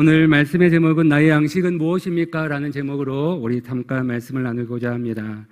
오늘 말씀의 제목은 나의 양식은 무엇입니까? 라는 제목으로 우리 잠깐 말씀을 나누고자 합니다.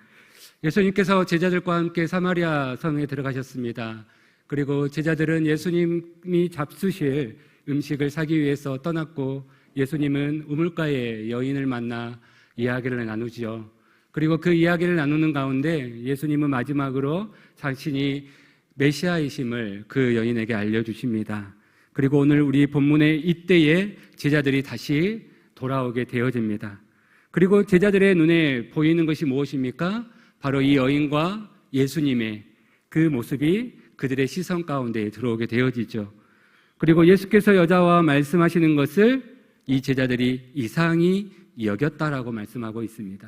예수님께서 제자들과 함께 사마리아 성에 들어가셨습니다. 그리고 제자들은 예수님이 잡수실 음식을 사기 위해서 떠났고 예수님은 우물가에 여인을 만나 이야기를 나누지요. 그리고 그 이야기를 나누는 가운데 예수님은 마지막으로 자신이 메시아이심을 그 여인에게 알려주십니다. 그리고 오늘 우리 본문의 이때에 제자들이 다시 돌아오게 되어집니다. 그리고 제자들의 눈에 보이는 것이 무엇입니까? 바로 이 여인과 예수님의 그 모습이 그들의 시선 가운데 들어오게 되어지죠. 그리고 예수께서 여자와 말씀하시는 것을 이 제자들이 이상히 여겼다라고 말씀하고 있습니다.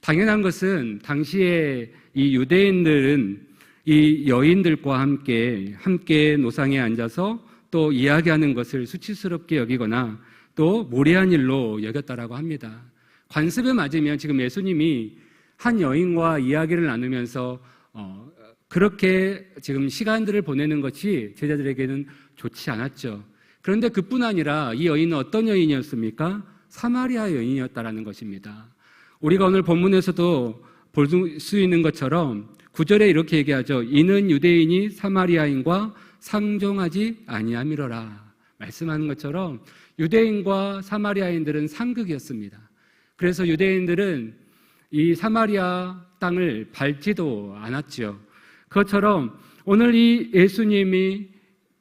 당연한 것은 당시에 이 유대인들은 이 여인들과 함께 함께 노상에 앉아서 또 이야기하는 것을 수치스럽게 여기거나 또 무례한 일로 여겼다라고 합니다. 관습에 맞으면 지금 예수님이 한 여인과 이야기를 나누면서 어, 그렇게 지금 시간들을 보내는 것이 제자들에게는 좋지 않았죠. 그런데 그뿐 아니라 이 여인은 어떤 여인이었습니까? 사마리아 여인이었다라는 것입니다. 우리가 오늘 본문에서도 볼 수 있는 것처럼 구절에 이렇게 얘기하죠. 이는 유대인이 사마리아인과 상종하지 아니함이로라. 말씀하는 것처럼 유대인과 사마리아인들은 상극이었습니다. 그래서 유대인들은 이 사마리아 땅을 밟지도 않았죠. 그것처럼 오늘 이 예수님이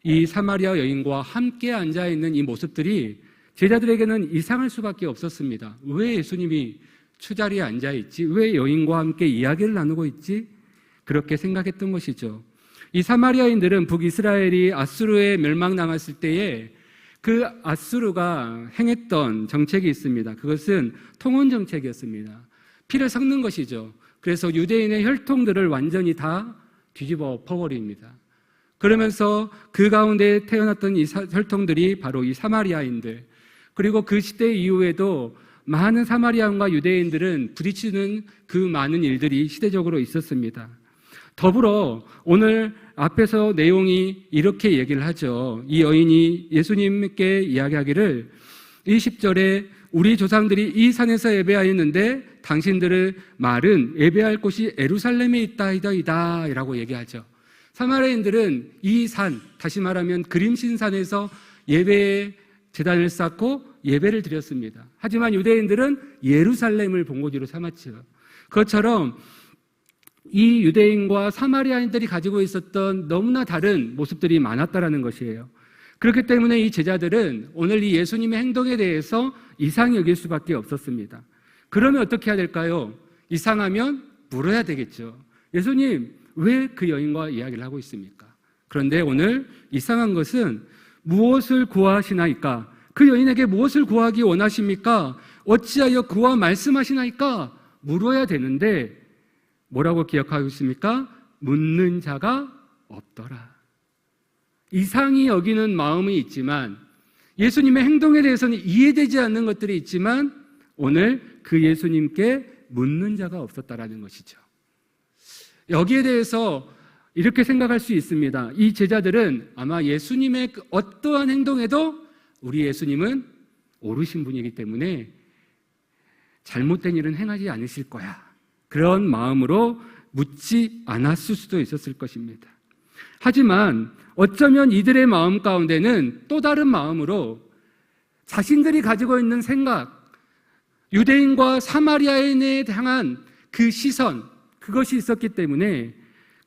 이 사마리아 여인과 함께 앉아 있는 이 모습들이 제자들에게는 이상할 수밖에 없었습니다. 왜 예수님이 추자리에 앉아 있지? 왜 여인과 함께 이야기를 나누고 있지? 그렇게 생각했던 것이죠. 이 사마리아인들은 북이스라엘이 아수르에 멸망당했을 때에 그 아수르가 행했던 정책이 있습니다. 그것은 통혼 정책이었습니다. 피를 섞는 것이죠. 그래서 유대인의 혈통들을 완전히 다 뒤집어 퍼버립니다. 그러면서 그 가운데 태어났던 이 혈통들이 바로 이 사마리아인들, 그리고 그 시대 이후에도 많은 사마리아인과 유대인들은 부딪히는 그 많은 일들이 시대적으로 있었습니다. 더불어 오늘 앞에서 내용이 이렇게 얘기를 하죠. 이 여인이 예수님께 이야기하기를 이 10절에 우리 조상들이 이 산에서 예배하였는데 당신들의 말은 예배할 곳이 에루살렘에 있다이다이다 라고 얘기하죠. 사마리아인들은 이 산, 다시 말하면 그림신산에서 예배의 재단을 쌓고 예배를 드렸습니다. 하지만 유대인들은 예루살렘을 본고지로 삼았죠. 그것처럼 이 유대인과 사마리아인들이 가지고 있었던 너무나 다른 모습들이 많았다라는 것이에요. 그렇기 때문에 이 제자들은 오늘 이 예수님의 행동에 대해서 이상히 여길 수밖에 없었습니다. 그러면 어떻게 해야 될까요? 이상하면 물어야 되겠죠. 예수님, 왜 그 여인과 이야기를 하고 있습니까? 그런데 오늘 이상한 것은 무엇을 구하시나이까? 그 여인에게 무엇을 구하기 원하십니까? 어찌하여 그와 말씀하시나이까? 물어야 되는데 뭐라고 기억하고 있습니까? 묻는 자가 없더라. 이상히 여기는 마음이 있지만 예수님의 행동에 대해서는 이해되지 않는 것들이 있지만 오늘 그 예수님께 묻는 자가 없었다라는 것이죠. 여기에 대해서 이렇게 생각할 수 있습니다. 이 제자들은 아마 예수님의 그 어떠한 행동에도 우리 예수님은 옳으신 분이기 때문에 잘못된 일은 행하지 않으실 거야. 그런 마음으로 묻지 않았을 수도 있었을 것입니다. 하지만 어쩌면 이들의 마음 가운데는 또 다른 마음으로 자신들이 가지고 있는 생각, 유대인과 사마리아인에 향한 그 시선, 그것이 있었기 때문에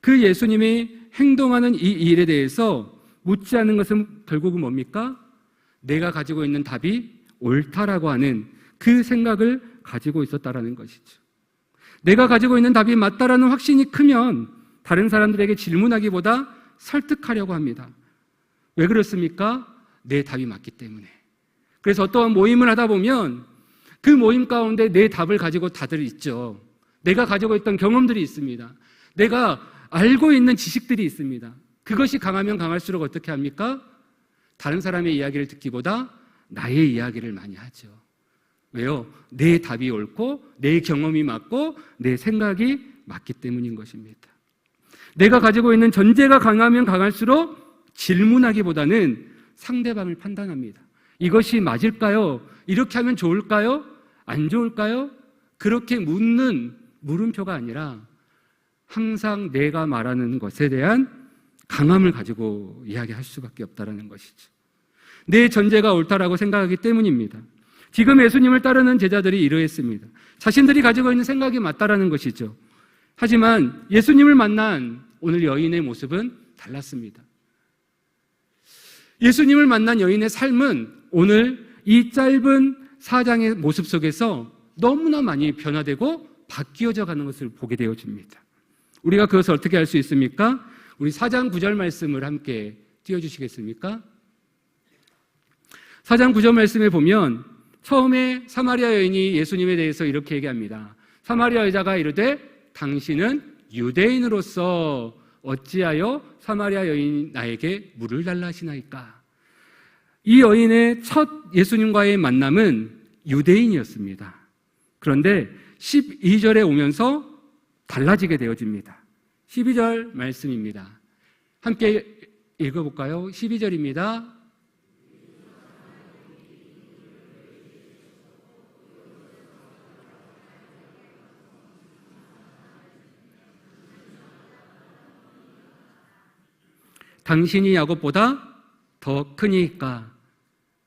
그 예수님이 행동하는 이 일에 대해서 묻지 않는 것은 결국은 뭡니까? 내가 가지고 있는 답이 옳다라고 하는 그 생각을 가지고 있었다라는 것이죠. 내가 가지고 있는 답이 맞다라는 확신이 크면 다른 사람들에게 질문하기보다 설득하려고 합니다. 왜 그렇습니까? 내 답이 맞기 때문에. 그래서 어떠한 모임을 하다 보면 그 모임 가운데 내 답을 가지고 다들 있죠. 내가 가지고 있던 경험들이 있습니다. 내가 알고 있는 지식들이 있습니다. 그것이 강하면 강할수록 어떻게 합니까? 다른 사람의 이야기를 듣기보다 나의 이야기를 많이 하죠. 왜요? 내 답이 옳고 내 경험이 맞고 내 생각이 맞기 때문인 것입니다. 내가 가지고 있는 전제가 강하면 강할수록 질문하기보다는 상대방을 판단합니다. 이것이 맞을까요? 이렇게 하면 좋을까요? 안 좋을까요? 그렇게 묻는 물음표가 아니라 항상 내가 말하는 것에 대한 강함을 가지고 이야기할 수밖에 없다라는 것이죠. 내 전제가 옳다라고 생각하기 때문입니다. 지금 예수님을 따르는 제자들이 이러했습니다. 자신들이 가지고 있는 생각이 맞다라는 것이죠. 하지만 예수님을 만난 오늘 여인의 모습은 달랐습니다. 예수님을 만난 여인의 삶은 오늘 이 짧은 사장의 모습 속에서 너무나 많이 변화되고 바뀌어져 가는 것을 보게 되어집니다. 우리가 그것을 어떻게 할수 있습니까? 우리 사장 구절 말씀을 함께 띄워주시겠습니까? 사장 구절 말씀에 보면 처음에 사마리아 여인이 예수님에 대해서 이렇게 얘기합니다. 사마리아 여자가 이르되 당신은 유대인으로서 어찌하여 사마리아 여인 나에게 물을 달라 하시나이까? 이 여인의 첫 예수님과의 만남은 유대인이었습니다. 그런데 12절에 오면서 달라지게 되어집니다. 12절 말씀입니다. 함께 읽어볼까요? 12절입니다. 당신이 야곱보다 더 크니까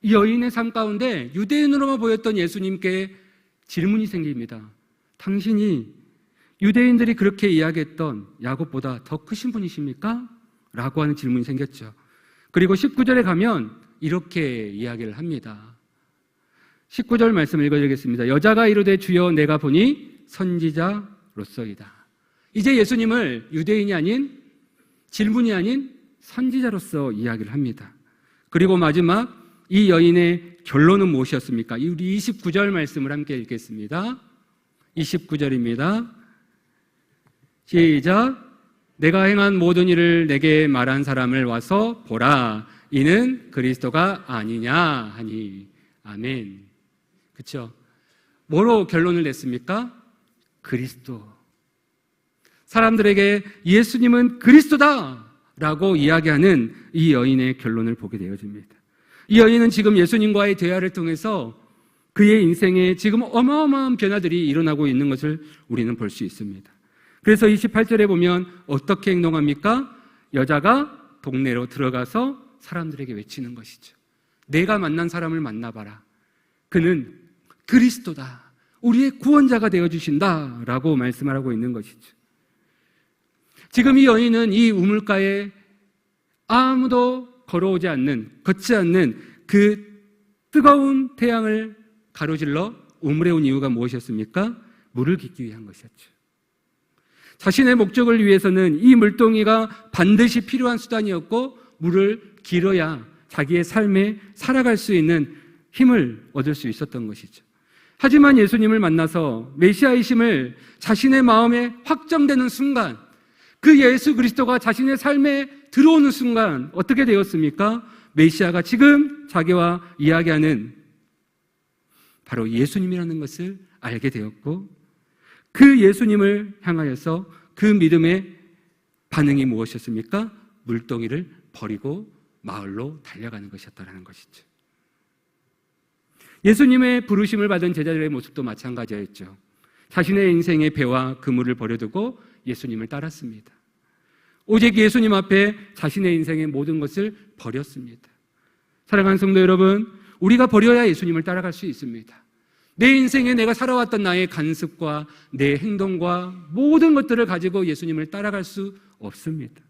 이 여인의 삶 가운데 유대인으로만 보였던 예수님께 질문이 생깁니다. 당신이 유대인들이 그렇게 이야기했던 야곱보다 더 크신 분이십니까? 라고 하는 질문이 생겼죠. 그리고 19절에 가면 이렇게 이야기를 합니다. 19절 말씀 읽어드리겠습니다. 여자가 이르되 주여 내가 보니 선지자로서이다. 이제 예수님을 유대인이 아닌 질문이 아닌 선지자로서 이야기를 합니다. 그리고 마지막 이 여인의 결론은 무엇이었습니까? 우리 29절 말씀을 함께 읽겠습니다. 29절입니다. 시작. 내가 행한 모든 일을 내게 말한 사람을 와서 보라. 이는 그리스도가 아니냐 하니. 아멘. 그쵸? 뭐로 결론을 냈습니까? 그리스도. 사람들에게 예수님은 그리스도다! 라고 이야기하는 이 여인의 결론을 보게 되어집니다. 이 여인은 지금 예수님과의 대화를 통해서 그의 인생에 지금 어마어마한 변화들이 일어나고 있는 것을 우리는 볼 수 있습니다. 그래서 28절에 보면 어떻게 행동합니까? 여자가 동네로 들어가서 사람들에게 외치는 것이죠. 내가 만난 사람을 만나봐라. 그는 그리스도다. 우리의 구원자가 되어주신다. 라고 말씀을 하고 있는 것이죠. 지금 이 여인은 이 우물가에 아무도 걸어오지 않는, 걷지 않는 그 뜨거운 태양을 가로질러 우물에 온 이유가 무엇이었습니까? 물을 깃기 위한 것이었죠. 자신의 목적을 위해서는 이 물동이가 반드시 필요한 수단이었고 물을 길어야 자기의 삶에 살아갈 수 있는 힘을 얻을 수 있었던 것이죠. 하지만 예수님을 만나서 메시아이심을 자신의 마음에 확정되는 순간 그 예수 그리스도가 자신의 삶에 들어오는 순간 어떻게 되었습니까? 메시아가 지금 자기와 이야기하는 바로 예수님이라는 것을 알게 되었고 그 예수님을 향하여서 그 믿음의 반응이 무엇이었습니까? 물동이를 버리고 마을로 달려가는 것이었다라는 것이죠. 예수님의 부르심을 받은 제자들의 모습도 마찬가지였죠. 자신의 인생의 배와 그물을 버려두고 예수님을 따랐습니다. 오직 예수님 앞에 자신의 인생의 모든 것을 버렸습니다. 사랑하는 성도 여러분, 우리가 버려야 예수님을 따라갈 수 있습니다. 내 인생에 내가 살아왔던 나의 간습과 내 행동과 모든 것들을 가지고 예수님을 따라갈 수 없습니다.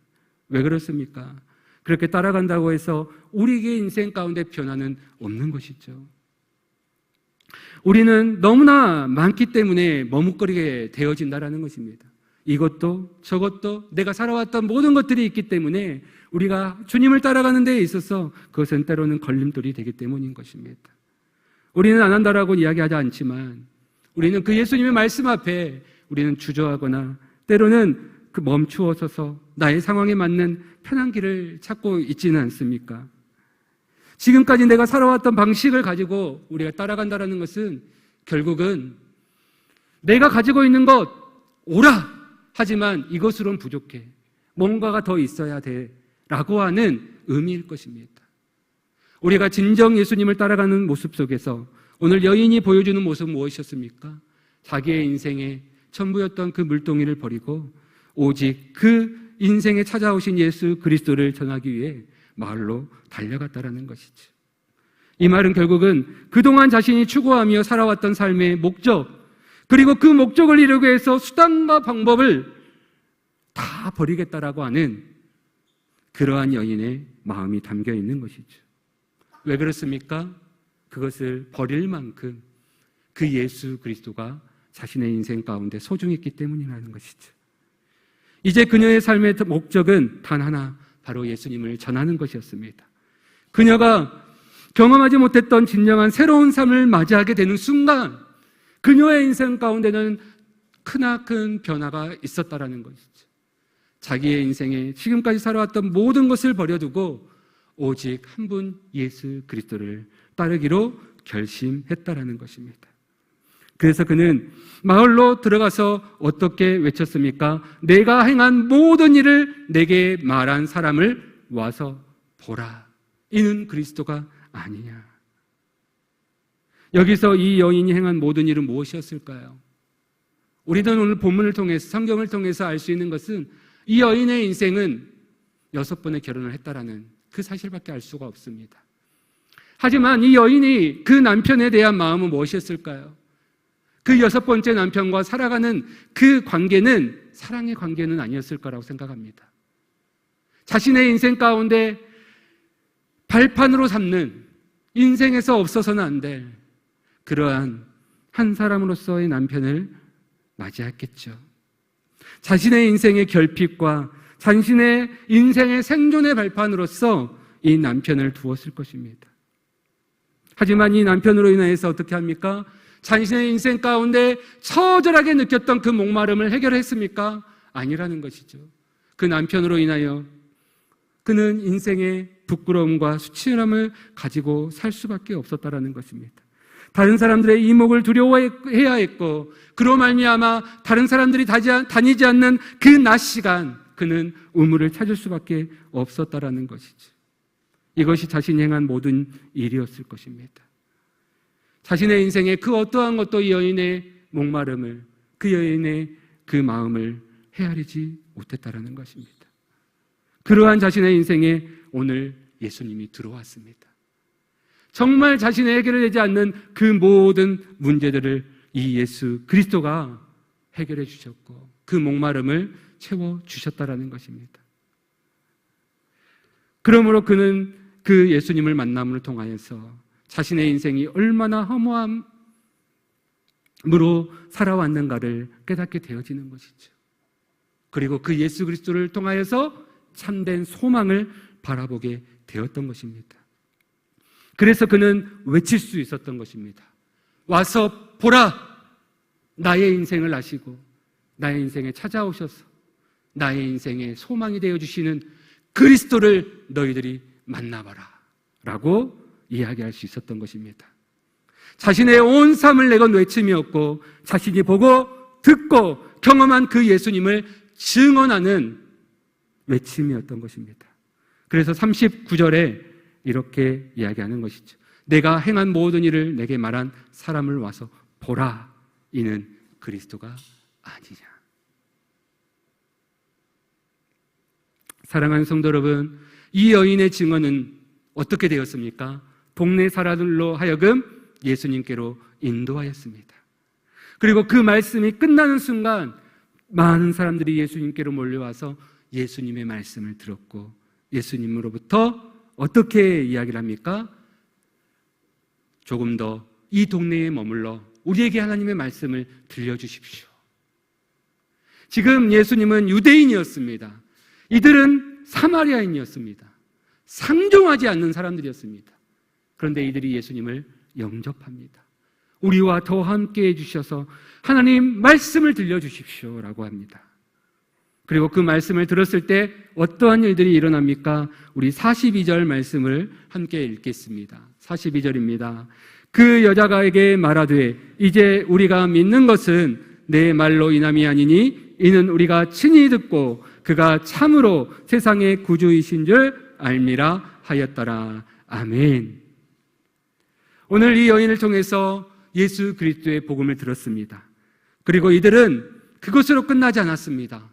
왜 그렇습니까? 그렇게 따라간다고 해서 우리의 인생 가운데 변화는 없는 것이죠. 우리는 너무나 많기 때문에 머뭇거리게 되어진다라는 것입니다. 이것도 저것도 내가 살아왔던 모든 것들이 있기 때문에 우리가 주님을 따라가는 데에 있어서 그것은 때로는 걸림돌이 되기 때문인 것입니다. 우리는 안 한다라고 이야기하지 않지만 우리는 그 예수님의 말씀 앞에 우리는 주저하거나 때로는 그 멈추어 서서 나의 상황에 맞는 편한 길을 찾고 있지는 않습니까? 지금까지 내가 살아왔던 방식을 가지고 우리가 따라간다라는 것은 결국은 내가 가지고 있는 것 오라 하지만 이것으론 부족해. 뭔가가 더 있어야 돼. 라고 하는 의미일 것입니다. 우리가 진정 예수님을 따라가는 모습 속에서 오늘 여인이 보여주는 모습은 무엇이었습니까? 자기의 인생의 전부였던 그 물동이를 버리고 오직 그 인생에 찾아오신 예수 그리스도를 전하기 위해 마을로 달려갔다라는 것이죠. 이 말은 결국은 그동안 자신이 추구하며 살아왔던 삶의 목적, 그리고 그 목적을 이루기 위해서 수단과 방법을 다 버리겠다라고 하는 그러한 여인의 마음이 담겨 있는 것이죠. 왜 그렇습니까? 그것을 버릴 만큼 그 예수 그리스도가 자신의 인생 가운데 소중했기 때문이라는 것이죠. 이제 그녀의 삶의 목적은 단 하나, 바로 예수님을 전하는 것이었습니다. 그녀가 경험하지 못했던 진정한 새로운 삶을 맞이하게 되는 순간, 그녀의 인생 가운데는 크나큰 변화가 있었다라는 것이죠. 자기의 인생에 지금까지 살아왔던 모든 것을 버려두고 오직 한 분 예수 그리스도를 따르기로 결심했다라는 것입니다. 그래서 그는 마을로 들어가서 어떻게 외쳤습니까? 내가 행한 모든 일을 내게 말한 사람을 와서 보라. 이는 그리스도가 아니냐. 여기서 이 여인이 행한 모든 일은 무엇이었을까요? 우리는 오늘 본문을 통해서 성경을 통해서 알 수 있는 것은 이 여인의 인생은 여섯 번의 결혼을 했다라는 그 사실밖에 알 수가 없습니다. 하지만 이 여인이 그 남편에 대한 마음은 무엇이었을까요? 그 여섯 번째 남편과 살아가는 그 관계는 사랑의 관계는 아니었을 거라고 생각합니다. 자신의 인생 가운데 발판으로 삼는 인생에서 없어서는 안 될 그러한 한 사람으로서의 남편을 맞이했겠죠. 자신의 인생의 결핍과 자신의 인생의 생존의 발판으로서 이 남편을 두었을 것입니다. 하지만 이 남편으로 인해서 어떻게 합니까? 자신의 인생 가운데 처절하게 느꼈던 그 목마름을 해결했습니까? 아니라는 것이죠. 그 남편으로 인하여 그는 인생의 부끄러움과 수치함을 가지고 살 수밖에 없었다라는 것입니다. 다른 사람들의 이목을 두려워해야 했고 그로 말미암아 다른 사람들이 다니지 않는 그 낮 시간 그는 우물을 찾을 수밖에 없었다라는 것이죠. 이것이 자신이 행한 모든 일이었을 것입니다. 자신의 인생에 그 어떠한 것도 이 여인의 목마름을 그 여인의 그 마음을 헤아리지 못했다라는 것입니다. 그러한 자신의 인생에 오늘 예수님이 들어왔습니다. 정말 자신의 해결이 되지 않는 그 모든 문제들을 이 예수 그리스도가 해결해 주셨고 그 목마름을 채워 주셨다라는 것입니다. 그러므로 그는 그 예수님을 만남을 통하여서 자신의 인생이 얼마나 허무함으로 살아왔는가를 깨닫게 되어지는 것이죠. 그리고 그 예수 그리스도를 통하여서 참된 소망을 바라보게 되었던 것입니다. 그래서 그는 외칠 수 있었던 것입니다. 와서 보라! 나의 인생을 아시고, 나의 인생에 찾아오셔서, 나의 인생에 소망이 되어주시는 그리스도를 너희들이 만나봐라. 라고 이야기할 수 있었던 것입니다. 자신의 온 삶을 내건 외침이었고, 자신이 보고, 듣고, 경험한 그 예수님을 증언하는 외침이었던 것입니다. 그래서 39절에 이렇게 이야기하는 것이죠. 내가 행한 모든 일을 내게 말한 사람을 와서 보라. 이는 그리스도가 아니냐. 사랑하는 성도 여러분, 이 여인의 증언은 어떻게 되었습니까? 동네 사람들로 하여금 예수님께로 인도하였습니다. 그리고 그 말씀이 끝나는 순간 많은 사람들이 예수님께로 몰려와서 예수님의 말씀을 들었고 예수님으로부터 어떻게 이야기를 합니까? 조금 더 이 동네에 머물러 우리에게 하나님의 말씀을 들려주십시오. 지금 예수님은 유대인이었습니다. 이들은 사마리아인이었습니다. 상종하지 않는 사람들이었습니다. 그런데 이들이 예수님을 영접합니다. 우리와 더 함께 해주셔서 하나님 말씀을 들려주십시오. 라고 합니다. 그리고 그 말씀을 들었을 때 어떠한 일들이 일어납니까? 우리 42절 말씀을 함께 읽겠습니다. 42절입니다. 그 여자가에게 말하되 이제 우리가 믿는 것은 내 말로 인함이 아니니 이는 우리가 친히 듣고 그가 참으로 세상의 구주이신 줄 알미라 하였더라. 아멘. 오늘 이 여인을 통해서 예수 그리스도의 복음을 들었습니다. 그리고 이들은 그것으로 끝나지 않았습니다.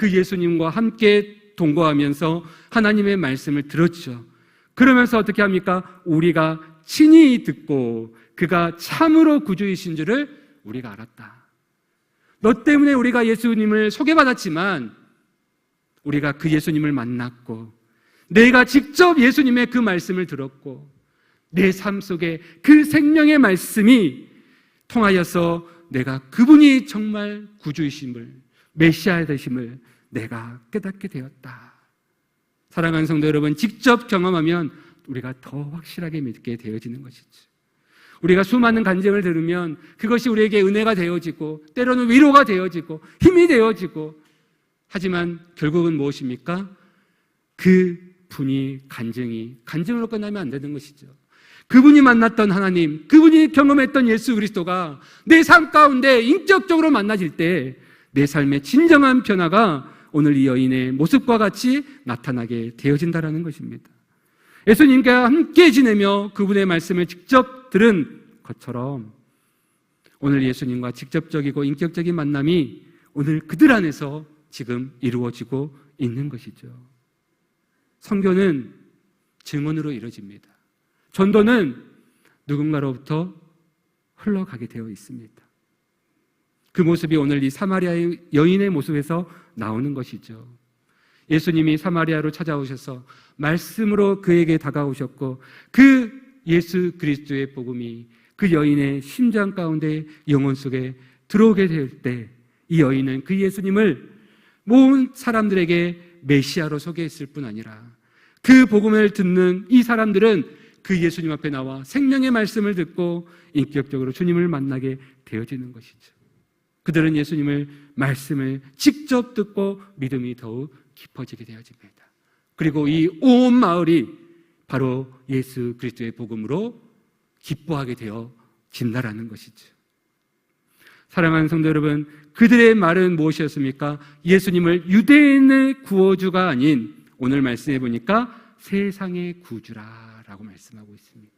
그 예수님과 함께 동거하면서 하나님의 말씀을 들었죠. 그러면서 어떻게 합니까? 우리가 친히 듣고 그가 참으로 구주이신 줄을 우리가 알았다. 너 때문에 우리가 예수님을 소개받았지만 우리가 그 예수님을 만났고 내가 직접 예수님의 그 말씀을 들었고 내 삶 속에 그 생명의 말씀이 통하여서 내가 그분이 정말 구주이심을 메시아 되심을 내가 깨닫게 되었다. 사랑하는 성도 여러분, 직접 경험하면 우리가 더 확실하게 믿게 되어지는 것이죠. 우리가 수많은 간증을 들으면 그것이 우리에게 은혜가 되어지고 때로는 위로가 되어지고 힘이 되어지고 하지만 결국은 무엇입니까? 그 분이 간증이 간증으로 끝나면 안 되는 것이죠. 그분이 만났던 하나님, 그분이 경험했던 예수 그리스도가 내 삶 가운데 인격적으로 만나질 때 내 삶의 진정한 변화가 오늘 이 여인의 모습과 같이 나타나게 되어진다라는 것입니다. 예수님과 함께 지내며 그분의 말씀을 직접 들은 것처럼 오늘 예수님과 직접적이고 인격적인 만남이 오늘 그들 안에서 지금 이루어지고 있는 것이죠. 성교는 증언으로 이루어집니다. 전도는 누군가로부터 흘러가게 되어 있습니다. 그 모습이 오늘 이 사마리아의 여인의 모습에서 나오는 것이죠. 예수님이 사마리아로 찾아오셔서 말씀으로 그에게 다가오셨고 그 예수 그리스도의 복음이 그 여인의 심장 가운데 영혼 속에 들어오게 될 때 이 여인은 그 예수님을 모든 사람들에게 메시아로 소개했을 뿐 아니라 그 복음을 듣는 이 사람들은 그 예수님 앞에 나와 생명의 말씀을 듣고 인격적으로 주님을 만나게 되어지는 것이죠. 그들은 예수님을 말씀을 직접 듣고 믿음이 더욱 깊어지게 되어집니다. 그리고 이 온 마을이 바로 예수 그리스도의 복음으로 기뻐하게 되어진다라는 것이죠. 사랑하는 성도 여러분, 그들의 말은 무엇이었습니까? 예수님을 유대인의 구원주가 아닌 오늘 말씀해 보니까 세상의 구주라라고 말씀하고 있습니다.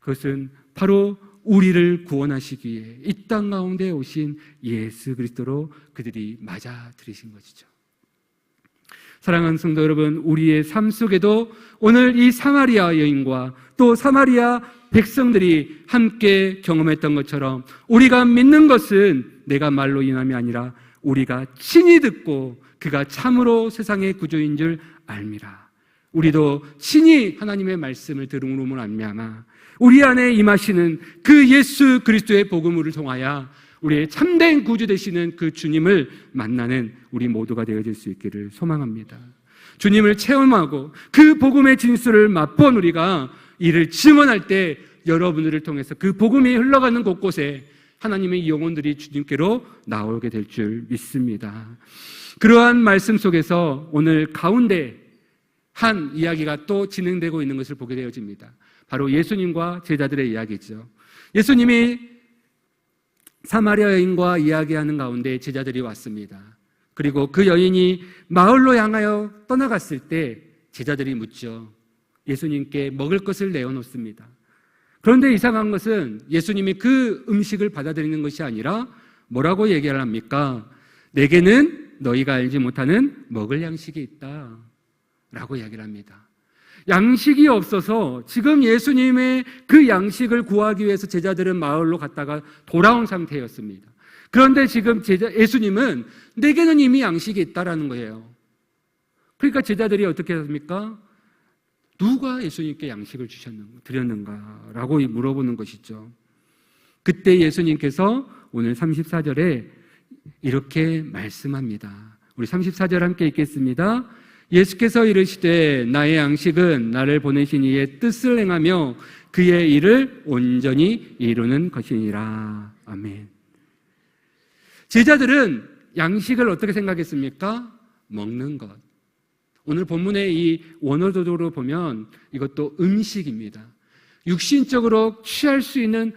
그것은 바로 우리를 구원하시기 위해 이 땅 가운데 오신 예수 그리스도로 그들이 맞아 들이신 것이죠. 사랑하는 성도 여러분, 우리의 삶 속에도 오늘 이 사마리아 여인과 또 사마리아 백성들이 함께 경험했던 것처럼 우리가 믿는 것은 내가 말로 인함이 아니라 우리가 친히 듣고 그가 참으로 세상의 구조인 줄 알미라. 우리도 친히 하나님의 말씀을 들음으로 말미암아 우리 안에 임하시는 그 예수 그리스도의 복음을 통하여 우리의 참된 구주 되시는 그 주님을 만나는 우리 모두가 되어질 수 있기를 소망합니다. 주님을 체험하고 그 복음의 진수를 맛본 우리가 이를 증언할 때 여러분들을 통해서 그 복음이 흘러가는 곳곳에 하나님의 영혼들이 주님께로 나오게 될 줄 믿습니다. 그러한 말씀 속에서 오늘 가운데 한 이야기가 또 진행되고 있는 것을 보게 되어집니다. 바로 예수님과 제자들의 이야기죠. 예수님이 사마리아 여인과 이야기하는 가운데 제자들이 왔습니다. 그리고 그 여인이 마을로 향하여 떠나갔을 때 제자들이 묻죠. 예수님께 먹을 것을 내어놓습니다. 그런데 이상한 것은 예수님이 그 음식을 받아들이는 것이 아니라 뭐라고 얘기를 합니까? 내게는 너희가 알지 못하는 먹을 양식이 있다. 라고 이야기를 합니다. 양식이 없어서 지금 예수님의 그 양식을 구하기 위해서 제자들은 마을로 갔다가 돌아온 상태였습니다. 그런데 지금 제자, 예수님은 내게는 이미 양식이 있다라는 거예요. 그러니까 제자들이 어떻게 했습니까? 누가 예수님께 양식을 주셨는가, 드렸는가라고 물어보는 것이죠. 그때 예수님께서 오늘 34절에 이렇게 말씀합니다. 우리 34절 함께 읽겠습니다. 예수께서 이르시되 나의 양식은 나를 보내신 이의 뜻을 행하며 그의 일을 온전히 이루는 것이니라. 아멘. 제자들은 양식을 어떻게 생각했습니까? 먹는 것. 오늘 본문의 이 원어도로 보면 이것도 음식입니다. 육신적으로 취할 수 있는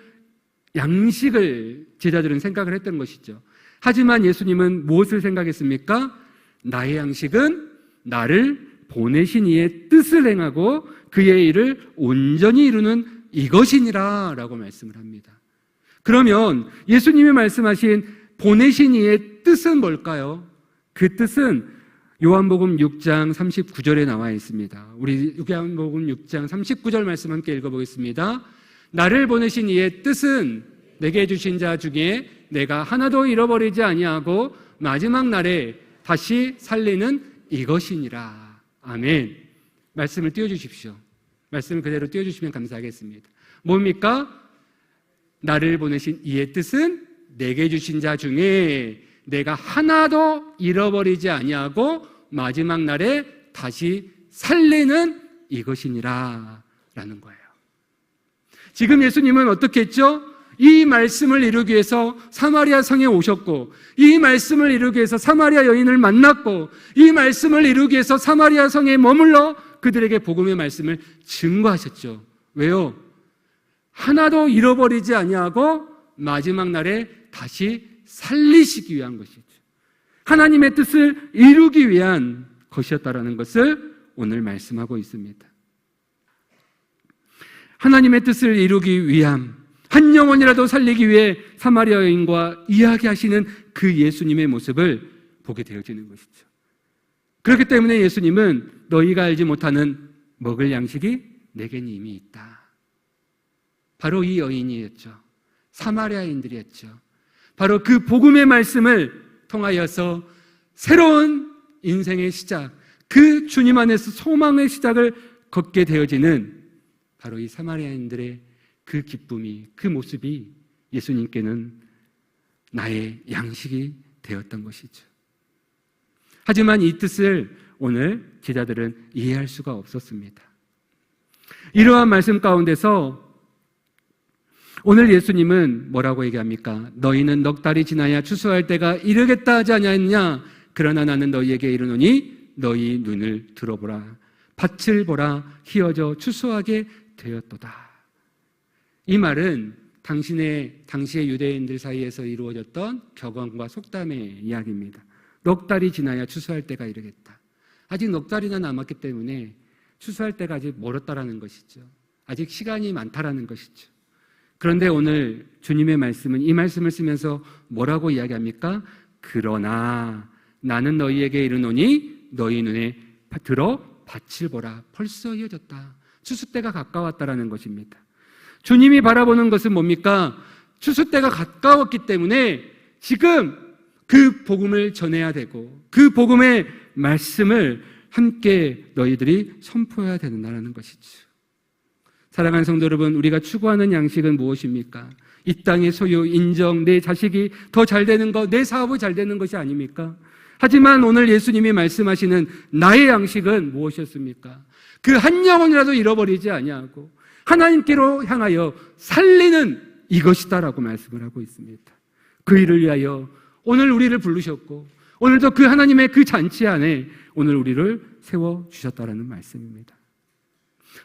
양식을 제자들은 생각을 했던 것이죠. 하지만 예수님은 무엇을 생각했습니까? 나의 양식은 나를 보내신 이의 뜻을 행하고 그의 일을 온전히 이루는 이것이니라 라고 말씀을 합니다. 그러면 예수님이 말씀하신 보내신 이의 뜻은 뭘까요? 그 뜻은 요한복음 6장 39절에 나와 있습니다. 우리 요한복음 6장 39절 말씀 함께 읽어보겠습니다. 나를 보내신 이의 뜻은 내게 주신 자 중에 내가 하나도 잃어버리지 아니하고 마지막 날에 다시 살리는 이것이니라. 아멘. 말씀을 띄워주십시오. 말씀을 그대로 띄워주시면 감사하겠습니다. 뭡니까? 나를 보내신 이의 뜻은 내게 주신 자 중에 내가 하나도 잃어버리지 아니하고 마지막 날에 다시 살리는 이것이니라 라는 거예요. 지금 예수님은 어떻게 했죠? 이 말씀을 이루기 위해서 사마리아 성에 오셨고, 이 말씀을 이루기 위해서 사마리아 여인을 만났고, 이 말씀을 이루기 위해서 사마리아 성에 머물러 그들에게 복음의 말씀을 증거하셨죠. 왜요? 하나도 잃어버리지 아니하고 마지막 날에 다시 살리시기 위한 것이죠. 하나님의 뜻을 이루기 위한 것이었다라는 것을 오늘 말씀하고 있습니다. 하나님의 뜻을 이루기 위함, 한 영혼이라도 살리기 위해 사마리아 여인과 이야기하시는 그 예수님의 모습을 보게 되어지는 것이죠. 그렇기 때문에 예수님은 너희가 알지 못하는 먹을 양식이 내겐 이미 있다. 바로 이 여인이었죠. 사마리아인들이었죠. 바로 그 복음의 말씀을 통하여서 새로운 인생의 시작, 그 주님 안에서 소망의 시작을 걷게 되어지는 바로 이 사마리아인들의 그 기쁨이, 그 모습이 예수님께는 나의 양식이 되었던 것이죠. 하지만 이 뜻을 오늘 제자들은 이해할 수가 없었습니다. 이러한 말씀 가운데서 오늘 예수님은 뭐라고 얘기합니까? 너희는 넉 달이 지나야 추수할 때가 이르겠다 하지 않았느냐? 그러나 나는 너희에게 이르노니 너희 눈을 들어보라. 밭을 보라. 희어져 추수하게 되었도다. 이 말은 당신의 당시의 유대인들 사이에서 이루어졌던 격언과 속담의 이야기입니다. 넉 달이 지나야 추수할 때가 이르겠다. 아직 넉 달이나 남았기 때문에 추수할 때가 아직 멀었다라는 것이죠. 아직 시간이 많다라는 것이죠. 그런데 오늘 주님의 말씀은 이 말씀을 쓰면서 뭐라고 이야기합니까? 그러나 나는 너희에게 이르노니 너희 눈에 들어 밭을 보라. 벌써 이어졌다. 추수 때가 가까웠다라는 것입니다. 주님이 바라보는 것은 뭡니까? 추수 때가 가까웠기 때문에 지금 그 복음을 전해야 되고 그 복음의 말씀을 함께 너희들이 선포해야 된다는 것이죠. 사랑하는 성도 여러분, 우리가 추구하는 양식은 무엇입니까? 이 땅의 소유, 인정, 내 자식이 더 잘 되는 것, 내 사업이 잘 되는 것이 아닙니까? 하지만 오늘 예수님이 말씀하시는 나의 양식은 무엇이었습니까? 그 한 영혼이라도 잃어버리지 아니하고 하나님께로 향하여 살리는 이것이다라고 말씀을 하고 있습니다. 그 일을 위하여 오늘 우리를 부르셨고 오늘도 그 하나님의 그 잔치 안에 오늘 우리를 세워 주셨다라는 말씀입니다.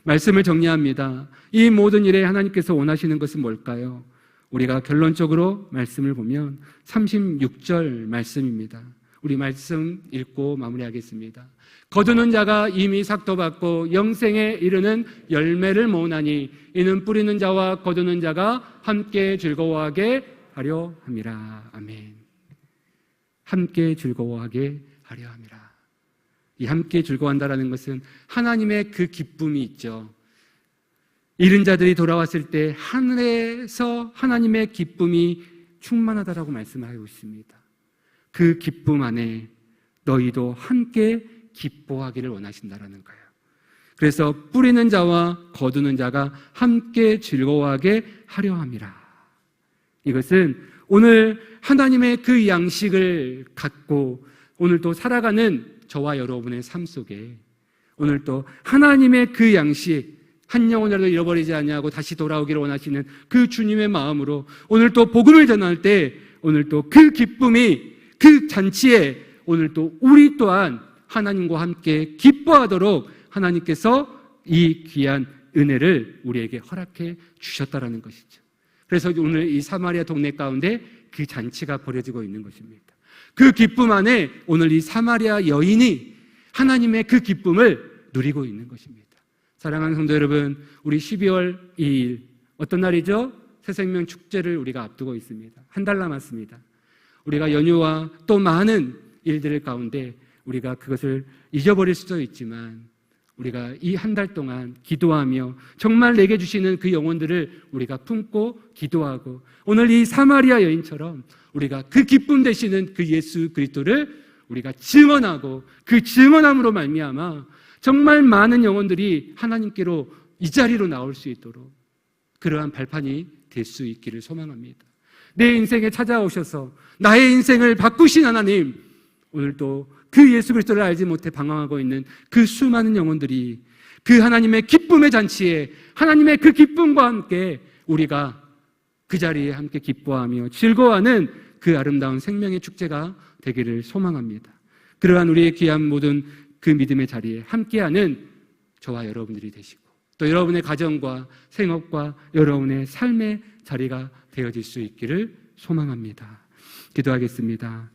말씀을 정리합니다. 이 모든 일에 하나님께서 원하시는 것은 뭘까요? 우리가 결론적으로 말씀을 보면 36절 말씀입니다. 우리 말씀 읽고 마무리하겠습니다. 거두는 자가 이미 삭도 받고 영생에 이르는 열매를 모으나니 이는 뿌리는 자와 거두는 자가 함께 즐거워하게 하려 함이라. 아멘. 함께 즐거워하게 하려 함이라. 이 함께 즐거워한다라는 것은 하나님의 그 기쁨이 있죠. 잃은 자들이 돌아왔을 때 하늘에서 하나님의 기쁨이 충만하다라고 말씀하고 있습니다. 그 기쁨 안에 너희도 함께 기뻐하기를 원하신다라는 거예요. 그래서 뿌리는 자와 거두는 자가 함께 즐거워하게 하려 함이라. 이것은 오늘 하나님의 그 양식을 갖고 오늘 또 살아가는 저와 여러분의 삶 속에 오늘 또 하나님의 그 양식 한 영혼이라도 잃어버리지 않냐고 다시 돌아오기를 원하시는 그 주님의 마음으로 오늘 또 복음을 전할 때 오늘 또 그 기쁨이 그 잔치에 오늘 또 우리 또한 하나님과 함께 기뻐하도록 하나님께서 이 귀한 은혜를 우리에게 허락해 주셨다라는 것이죠. 그래서 오늘 이 사마리아 동네 가운데 그 잔치가 벌어지고 있는 것입니다. 그 기쁨 안에 오늘 이 사마리아 여인이 하나님의 그 기쁨을 누리고 있는 것입니다. 사랑하는 성도 여러분, 우리 12월 2일 어떤 날이죠? 새생명 축제를 우리가 앞두고 있습니다. 한 달 남았습니다. 우리가 연휴와 또 많은 일들 가운데 우리가 그것을 잊어버릴 수도 있지만 우리가 이 한 달 동안 기도하며 정말 내게 주시는 그 영혼들을 우리가 품고 기도하고 오늘 이 사마리아 여인처럼 우리가 그 기쁨 되시는 그 예수 그리스도를 우리가 증언하고 그 증언함으로 말미암아 정말 많은 영혼들이 하나님께로 이 자리로 나올 수 있도록 그러한 발판이 될 수 있기를 소망합니다. 내 인생에 찾아오셔서 나의 인생을 바꾸신 하나님 오늘도 그 예수 그리스도를 알지 못해 방황하고 있는 그 수많은 영혼들이 그 하나님의 기쁨의 잔치에 하나님의 그 기쁨과 함께 우리가 그 자리에 함께 기뻐하며 즐거워하는 그 아름다운 생명의 축제가 되기를 소망합니다. 그러한 우리의 귀한 모든 그 믿음의 자리에 함께하는 저와 여러분들이 되시고 또 여러분의 가정과 생업과 여러분의 삶의 자리가 되어질 수 있기를 소망합니다. 기도하겠습니다.